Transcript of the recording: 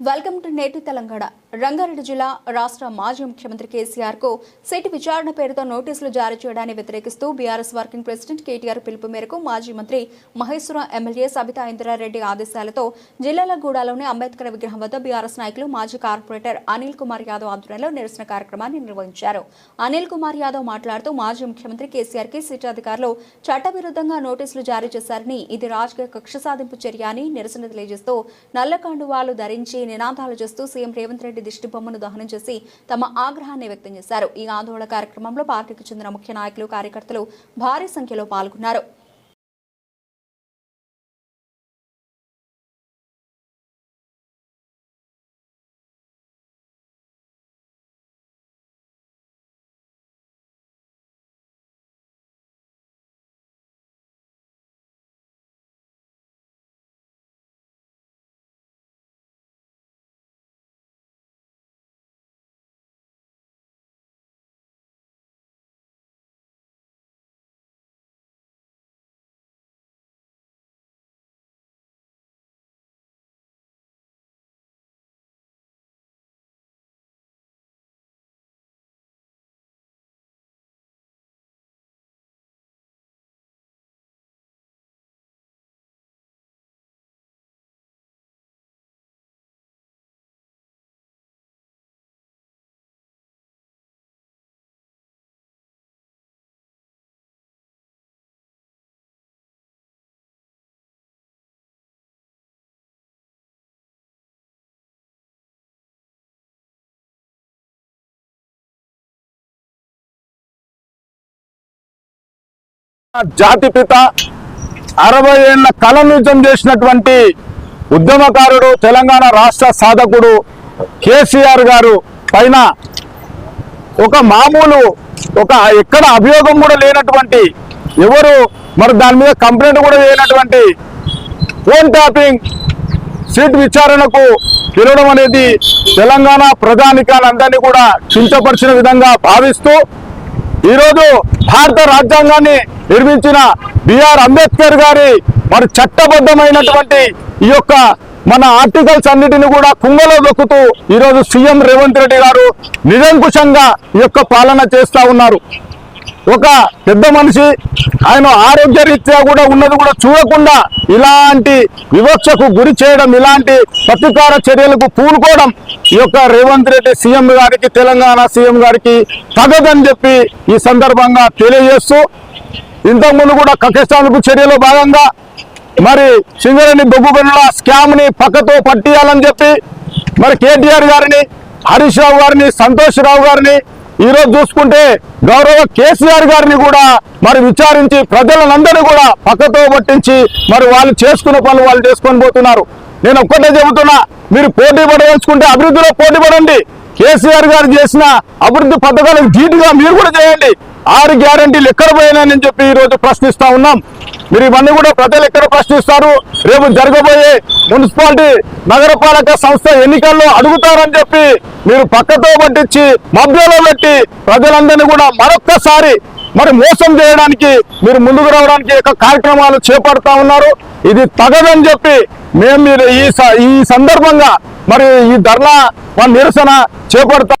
Welcome to నేటి తెలంగాణ. రంగారెడ్డి జిల్లా రాష్ట్ర మాజీ ముఖ్యమంత్రి కేసీఆర్కు సిట్ విచారణ పేరుతో నోటీసులు జారీ చేయడాన్ని వ్యతిరేకిస్తూ బీఆర్ఎస్ వర్కింగ్ ప్రెసిడెంట్ కేటీఆర్ పిలుపు మేరకు మాజీ మంత్రి మహేశ్వరం ఎమ్మెల్యే సబితా ఇందిరారెడ్డి ఆదేశాలతో జిల్లాల గూడాలోని అంబేద్కర్ విగ్రహం వద్ద బీఆర్ఎస్ నాయకులు మాజీ కార్పొరేటర్ అనిల్ కుమార్ యాదవ్ ఆధ్వర్యంలో నిరసన కార్యక్రమాన్ని నిర్వహించారు. అనిల్ కుమార్ యాదవ్ మాట్లాడుతూ మాజీ ముఖ్యమంత్రి కేసీఆర్కి సిట్ అధికారులు చట్టవిరుద్ధంగా నోటీసులు జారీ చేశారని ఇది రాజకీయ కక్ష సాధింపు చర్య అని నిరసన తెలియజేస్తూ నల్లకండువాలు ధరించి నినాదాలు చేస్తూ సీఎం రేవంత్ రెడ్డి దిష్టి బొమ్మను దహనం చేసి తమ ఆగ్రహాన్ని వ్యక్తం చేశారు. ఈ ఆందోళన కార్యక్రమంలో పార్టీకి చెందిన ముఖ్య నాయకులు కార్యకర్తలు భారీ సంఖ్యలో పాల్గొన్నారు. జాతిపిత అరవై ఏళ్ళ కళ నిజం చేసినటువంటి ఉద్యమకారుడు తెలంగాణ రాష్ట్ర సాధకుడు కేసీఆర్ గారు పైన ఒక మామూలు ఒక ఎక్కడ అభియోగం కూడా లేనటువంటి ఎవరు మరి దాని మీద కంప్లైంట్ కూడా లేనటువంటి ఫోన్ ట్యాపింగ్ సీట్ విచారణకు పిలవడం అనేది తెలంగాణ ప్రధానికాలందరినీ కూడా చింతపరిచిన విధంగా భావిస్తూ ఈరోజు భారత రాజ్యాంగాన్ని నిర్మించిన బిఆర్ అంబేద్కర్ గారి మరి చట్టబద్ధమైనటువంటి ఈ యొక్క మన ఆర్టికల్స్ అన్నిటిని కూడా కుంగలో దొక్కుతూ ఈరోజు సీఎం రేవంత్ రెడ్డి గారు నిరంకుశంగా ఈ యొక్క పాలన చేస్తూ ఉన్నారు. ఒక పెద్ద మనిషి ఆయన ఆరోగ్య రీత్యా కూడా ఉన్నది కూడా చూడకుండా ఇలాంటి వివక్షకు గురి చేయడం ఇలాంటి ప్రతీకార చర్యలకు పూనుకోవడం ఈ యొక్క రేవంత్ రెడ్డి సీఎం గారికి తెలంగాణ సీఎం గారికి తగదని చెప్పి ఈ సందర్భంగా తెలియజేస్తూ ఇంతకుముందు కూడా కక్షస్థానికు చర్యలో భాగంగా మరి సింగరేణి బొగ్గు స్కామ్ని స్కామ్ని పక్కతో పట్టియాలని చెప్పి మరి కేటీఆర్ గారిని హరీష్ రావు గారిని సంతోష్ రావు గారిని ఈ రోజు చూసుకుంటే గౌరవ కేసీఆర్ గారిని కూడా మరి విచారించి ప్రజలందరినీ కూడా పక్కతో పట్టించి మరి వాళ్ళు చేసుకున్న పనులు వాళ్ళు చేసుకొని పోతున్నారు. నేను ఒక్కటే చెబుతున్నా మీరు పోటీ పడదలుచుకుంటే అభివృద్ధిలో పోటీ పడండి. కేసీఆర్ గారు చేసిన అభివృద్ధి పథకాలకు ధీటుగా మీరు కూడా చేయండి. ఆరు గ్యారంటీలు ఎక్కడ పోయినాయని చెప్పి ఈరోజు ప్రశ్నిస్తా ఉన్నాం. మీరు ఇవన్నీ కూడా ప్రజలు ఎక్కడ ప్రశ్నిస్తారు? రేపు జరగబోయే మున్సిపాలిటీ నగరపాలక సంస్థ ఎన్నికల్లో అడుగుతారని చెప్పి మీరు పక్కతో పట్టించి మధ్యలో పెట్టి ప్రజలందరినీ కూడా మరొక్కసారి మరి మోసం చేయడానికి మీరు ముందుకు రావడానికి యొక్క కార్యక్రమాలు చేపడతా ఉన్నారు. ఇది తగదని చెప్పి మేము మీరు ఈ స- ఈ సందర్భంగా మరి ఈ ధర్నా నిరసన చేపడతాం